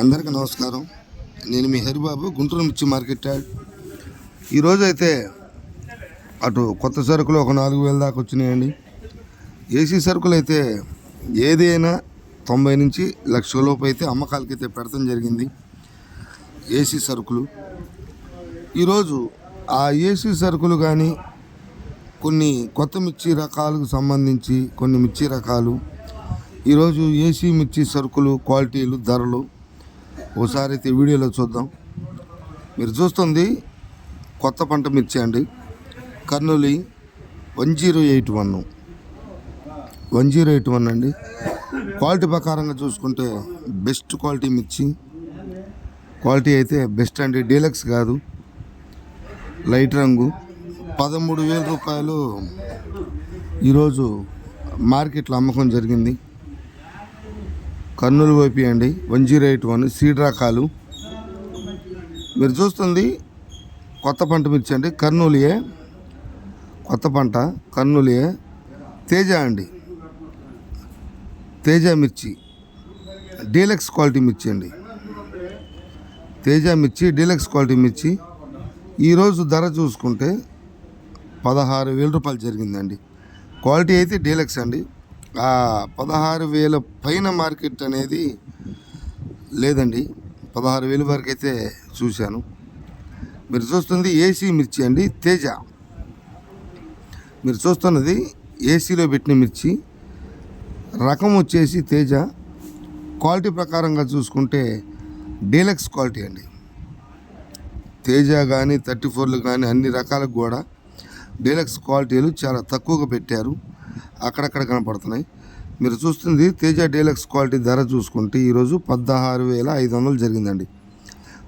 అందరికీ నమస్కారం. నేను మీ హరిబాబు గుంటూరు మిర్చి మార్కెట్ యాడ్. ఈరోజు అయితే అటు కొత్త సరుకులు ఒక నాలుగు వేల దాకా వచ్చినాయండి. ఏసీ సరుకులు అయితే ఏదైనా తొంభై నుంచి లక్ష లోపు అయితే అమ్మకాలకి అయితే పెడతాం జరిగింది. ఏసీ సరుకులు. ఈరోజు ఆ ఏసీ సరుకులు కానీ కొన్ని కొత్త మిర్చి రకాలకు సంబంధించి కొన్ని మిర్చి రకాలు ఈరోజు ఏసీ మిర్చి సరుకులు క్వాలిటీలు ధరలు ఒకసారి అయితే వీడియోలో చూద్దాం. మీరు చూస్తుంది కొత్త పంట మిర్చి అండి. కర్నూలి one zero eight one. One zero eight one అండి. క్వాలిటీ ప్రకారంగా చూసుకుంటే బెస్ట్ క్వాలిటీ మిర్చి. క్వాలిటీ అయితే బెస్ట్ అండి. డీలక్స్ కాదు. లైట్ రంగు. పదమూడు వేల రూపాయలు ఈరోజు మార్కెట్లో అమ్మకం జరిగింది. కర్నూలు వైపు అండి one zero eight one seed రకాలు మీరు చూస్తుంది కొత్త పంట మిర్చి అండి కర్నూలియే కొత్త పంట. కర్నూలియే తేజ అండి. తేజ మిర్చి. డీలక్స్ క్వాలిటీ మిర్చి అండి. తేజ మిర్చి డీలక్స్ క్వాలిటీ మిర్చి. ఈరోజు ధర చూసుకుంటే పదహారు వేల రూపాయలు జరిగిందండి. క్వాలిటీ అయితే డీలక్స్ అండి. పదహారు వేల పైన మార్కెట్ అనేది లేదండి. పదహారు వేల వరకు అయితే చూశాను. మీరు చూస్తుంది ఏసీ మిర్చి అండి తేజ. మీరు చూస్తున్నది ఏసీలో పెట్టిన మిర్చి. రకం వచ్చేసి తేజ. క్వాలిటీ ప్రకారంగా చూసుకుంటే డీలక్స్ క్వాలిటీ అండి. తేజ కానీ థర్టీ ఫోర్లు కానీ అన్ని రకాలకు కూడా డీలక్స్ క్వాలిటీలు చాలా తక్కువగా పెట్టారు. అక్కడక్కడ కనపడుతున్నాయి. మీరు చూస్తుంది తేజ డీలక్స్ క్వాలిటీ ధర చూసుకుంటే ఈరోజు పదహారు వేల ఐదు వందలు జరిగిందండి.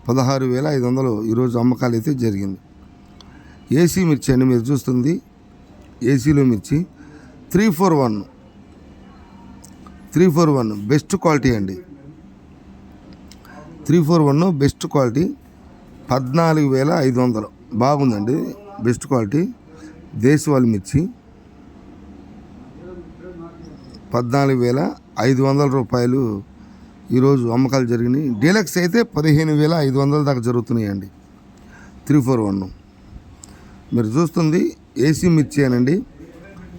పదహారు వేల ఐదు వందలు ఈరోజు అమ్మకాలు అయితే జరిగింది. ఏసీ మిర్చి అండి మీరు చూస్తుంది. ఏసీలో మిర్చి three four one. Three four one best quality అండి. Three four one best quality పద్నాలుగు వేల ఐదు వందలు. బాగుందండి బెస్ట్ క్వాలిటీ. దేశవాళి మిర్చి. పద్నాలుగు వేల ఐదు వందల రూపాయలు ఈరోజు అమ్మకాలు జరిగినాయి. డీలక్స్ అయితే పదిహేను వేల ఐదు వందల దాకా జరుగుతున్నాయండి. త్రీ ఫోర్ వన్ మీరు చూస్తుంది ఏసీ మిర్చి అనండి.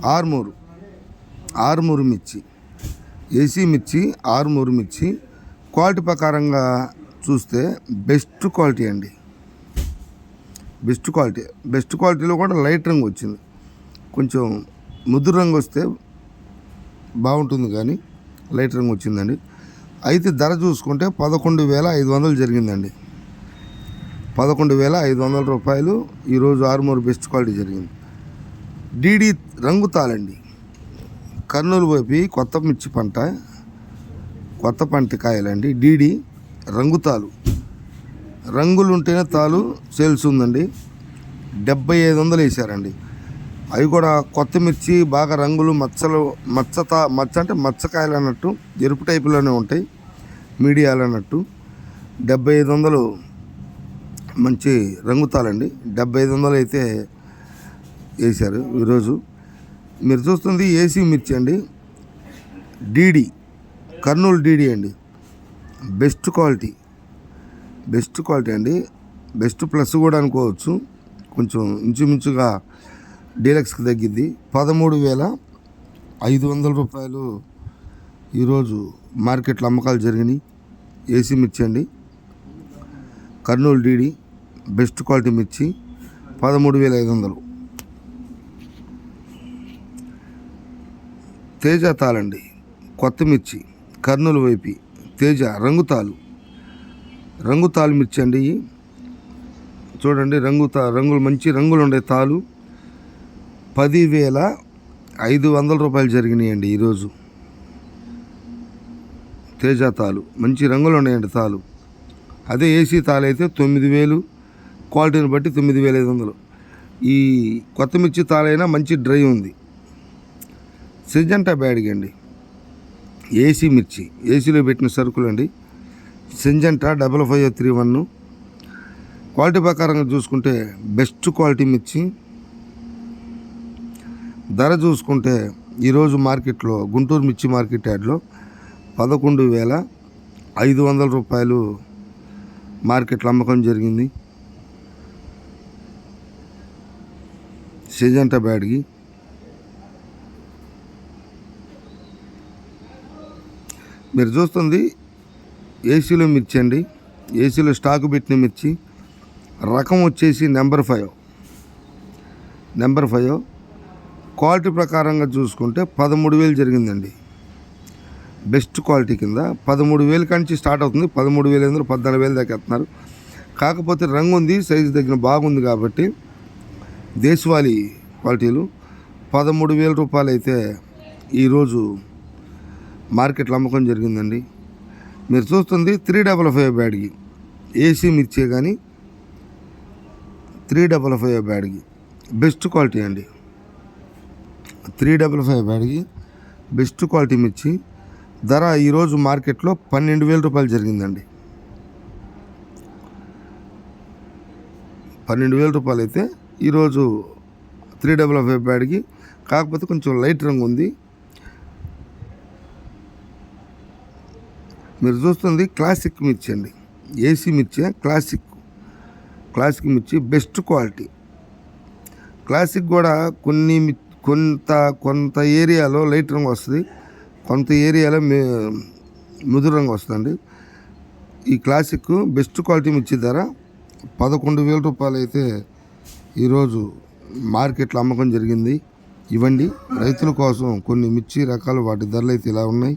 ఆర్మూరు. ఆర్మూరు మిర్చి. ఏసీ మిర్చి ఆర్మూరు మిర్చి. క్వాలిటీ ప్రకారంగా చూస్తే బెస్ట్ క్వాలిటీ అండి. Best quality. బెస్ట్ క్వాలిటీలో కూడా లైట్ రంగు వచ్చింది. కొంచెం ముదురు రంగు వస్తే బాగుంటుంది కానీ లైట్ రంగు వచ్చిందండి. అయితే ధర చూసుకుంటే పదకొండు వేల ఐదు వందలు జరిగిందండి. పదకొండు వేల ఐదు వందల రూపాయలు ఈరోజు ఆర్మూర్ బెస్ట్ క్వాలిటీ జరిగింది. డీడీ రంగు తాళండి. కర్నూలు వైపు కొత్త మిర్చి పంట కొత్త పంట కాయలండి. డీడీ రంగుతాలు రంగులు ఉంటేనే తాలు సేల్స్ ఉందండి. డెబ్బై ఐదు వందలు వేసారండి. అవి కూడా కొత్త మిర్చి బాగా రంగులు మచ్చలు మచ్చ తా మచ్చ అంటే మచ్చకాయలు అన్నట్టు ఎరుపు టైపులోనే ఉంటాయి మీడియాలు అన్నట్టు. డెబ్బై ఐదు వందలు మంచి రంగుతాలండి. డెబ్బై ఐదు వందలు అయితే వేశారు ఈరోజు. మీరు చూస్తుంది ఏసీ మిర్చి అండి. డీడీ కర్నూలు డీడీ అండి. Best quality. బెస్ట్ క్వాలిటీ అండి. బెస్ట్ ప్లస్ కూడా అనుకోవచ్చు. కొంచెం ఇంచుమించుగా డీలక్స్కి తగ్గింది పదమూడు వేల ఐదు వందల రూపాయలు ఈరోజు మార్కెట్లో అమ్మకాలు జరిగినాయి. ఏసీ మిర్చి అండి కర్నూలు డీడీ బెస్ట్ క్వాలిటీ మిర్చి పదమూడు వేల ఐదు వందలు. తేజ తాళండి. కొత్త మిర్చి. కర్నూలు వైపు తేజ రంగుతాలు రంగుతాలు మిర్చి అండి చూడండి రంగు తా రంగులు మంచి రంగులు ఉండే తాలు పదివేల ఐదు వందల రూపాయలు జరిగినాయండి ఈరోజు. తేజ తాలు. మంచి రంగులు ఉన్నాయండి తాలు. అదే ఏసీ తాలు అయితే తొమ్మిది వేలు క్వాలిటీని బట్టి తొమ్మిది వేల ఐదు వందలు. ఈ కొత్త మిర్చి తాలైనా మంచి డ్రై ఉంది. సిజంటా బ్యాడ్గా అండి. ఏసీ మిర్చి. ఏసీలో పెట్టిన సరుకులు అండి. Syngenta double five three one. Quality ప్రకారంగా చూసుకుంటే బెస్ట్ క్వాలిటీ మిర్చి ధర చూసుకుంటే ఈరోజు మార్కెట్లో గుంటూరు మిర్చి మార్కెట్ యార్డ్లో పదకొండు వేల ఐదు వందల రూపాయలు మార్కెట్లో అమ్మకం జరిగింది. సెజంటా బ్యాడ్కి మీరు చూస్తుంది ఏసీలో మిర్చి అండి. ఏసీలో స్టాక్ పెట్టిన మిర్చి. రకం వచ్చేసి number five. Number five quality ప్రకారంగా చూసుకుంటే పదమూడు వేలు జరిగిందండి. బెస్ట్ క్వాలిటీ కింద పదమూడు వేలు కంచి స్టార్ట్ అవుతుంది. పదమూడు వేలు ఎందుకు పద్నాలుగు వేలు దాకా ఎత్తున్నారు. కాకపోతే రంగు ఉంది సైజు తగిన బాగుంది కాబట్టి దేశవాళీ క్వాలిటీలు. పదమూడు వేల రూపాయలు అయితే ఈరోజు మార్కెట్లో అమ్మకం జరిగిందండి. మీరు చూస్తుంది త్రీ డబల్ ఫైవ్ బ్యాడ్కి ఏసీ మిర్చే కానీ త్రీ డబల్ ఫైవ్ బ్యాడ్కి బెస్ట్ క్వాలిటీ అండి. త్రీ డబల్ ఫైవ్ బ్యాడ్కి బెస్ట్ క్వాలిటీ మిర్చి. ధర ఈరోజు మార్కెట్లో పన్నెండు వేల రూపాయలు జరిగిందండి. పన్నెండు వేల రూపాయలు అయితే ఈరోజు త్రీ డబల్ ఫైవ్ బ్యాడ్కి కాకపోతే కొంచెం లైట్ రంగు ఉంది. మీరు చూస్తుంది క్లాసిక్ మిర్చి అండి. ఏసీ మిర్చి క్లాసిక్ క్లాసిక్ మిర్చి బెస్ట్ క్వాలిటీ. క్లాసిక్ కూడా కొన్ని మిర్చి కొంత కొంత ఏరియాలో లైట్ రంగు వస్తుంది. కొంత ఏరియాలో మే ముదురు రంగు వస్తుందండి. ఈ క్లాసిక్ బెస్ట్ క్వాలిటీ మిర్చి ధర పదకొండు వేల రూపాయలు అయితే ఈరోజు మార్కెట్లో అమ్మకం జరిగింది. ఇవ్వండి. రైతుల కోసం కొన్ని మిర్చి రకాలు వాటి ధరలు అయితే ఇలా ఉన్నాయి.